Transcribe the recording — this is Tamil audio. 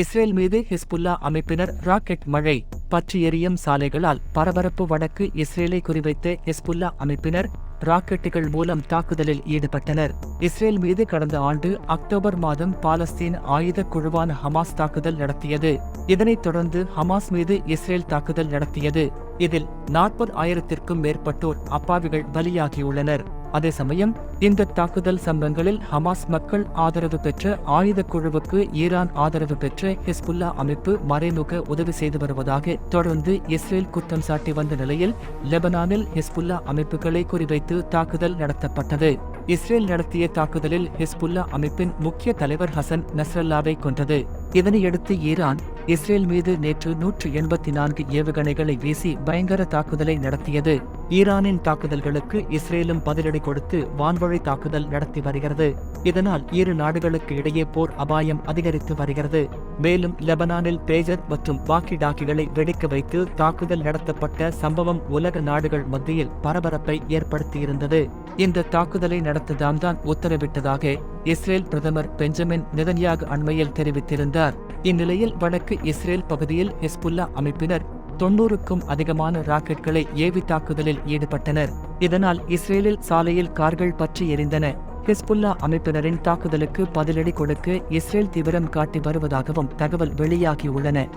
இஸ்ரேல் மீது ஹிஸ்புல்லா அமைப்பினர் ராக்கெட் மழை பற்றி எரியும் சாலைகளால் பரபரப்பு வடக்கு இஸ்ரேலை குறிவைத்த ஹிஸ்புல்லா அமைப்பினர் ராக்கெட்டுகள் மூலம் தாக்குதலில் ஈடுபட்டனர். இஸ்ரேல் மீது கடந்த ஆண்டு அக்டோபர் மாதம் பாலஸ்தீன் ஆயுத குழுவான ஹமாஸ் தாக்குதல் நடத்தியது. இதனைத் தொடர்ந்து ஹமாஸ் மீது இஸ்ரேல் தாக்குதல் நடத்தியது. இதில் நாற்பது ஆயிரத்திற்கும் மேற்பட்டோர் அப்பாவிகள் பலியாகியுள்ளனர். அதே சமயம் இந்த தாக்குதல் சம்பவங்களில் ஹமாஸ் மக்கள் ஆதரவு பெற்ற ஆயுத குழுவுக்கு ஈரான் ஆதரவு பெற்ற ஹிஸ்புல்லா அமைப்பு மறைமுக உதவி செய்து வருவதாக தொடர்ந்து இஸ்ரேல் குற்றம் சாட்டி வந்த நிலையில் லெபனானில் ஹிஸ்புல்லா அமைப்புகளை குறிவைத்து தாக்குதல் நடத்தப்பட்டது. இஸ்ரேல் நடத்திய தாக்குதலில் ஹிஸ்புல்லா அமைப்பின் முக்கிய தலைவர் ஹசன் நஸ்ரல்லாவை கொன்றது. இதனையடுத்து ஈரான் இஸ்ரேல் மீது நேற்று நூற்று எண்பத்தி நான்கு ஏவுகணைகளை வீசி பயங்கர தாக்குதலை நடத்தியது. ஈரானின் தாக்குதல்களுக்கு இஸ்ரேலும் பதிலடி கொடுத்து வான்வழி தாக்குதல் நடத்தி வருகிறது. இதனால் இரு நாடுகளுக்கு இடையே போர் அபாயம் அதிகரித்து வருகிறது. மேலும் லெபனானில் பேஜர் மற்றும் வாக்கி டாக்கிகளை வெடிக்க வைத்து தாக்குதல் நடத்தப்பட்ட சம்பவம் உலக நாடுகள் மத்தியில் பரபரப்பை ஏற்படுத்தியிருந்தது. இந்த தாக்குதலை நடத்ததாம் தான் உத்தரவிட்டதாக இஸ்ரேல் பிரதமர் பெஞ்சமின் நிதன்யாக அண்மையில் தெரிவித்திருந்தார். இந்நிலையில் வடக்கு இஸ்ரேல் பகுதியில் ஹிஸ்புல்லா அமைப்பினர் தொன்னூறுக்கும் அதிகமான ராக்கெட்களை ஏவி தாக்குதலில் ஈடுபட்டனர். இதனால் இஸ்ரேலில் சாலையில் கார்கள் பற்றி எரிந்தன. ஹிஸ்புல்லா அமைப்பினரின் தாக்குதலுக்கு பதிலடி கொடுக்க இஸ்ரேல் தீவிரம் காட்டி வருவதாகவும் தகவல் வெளியாகியுள்ளன.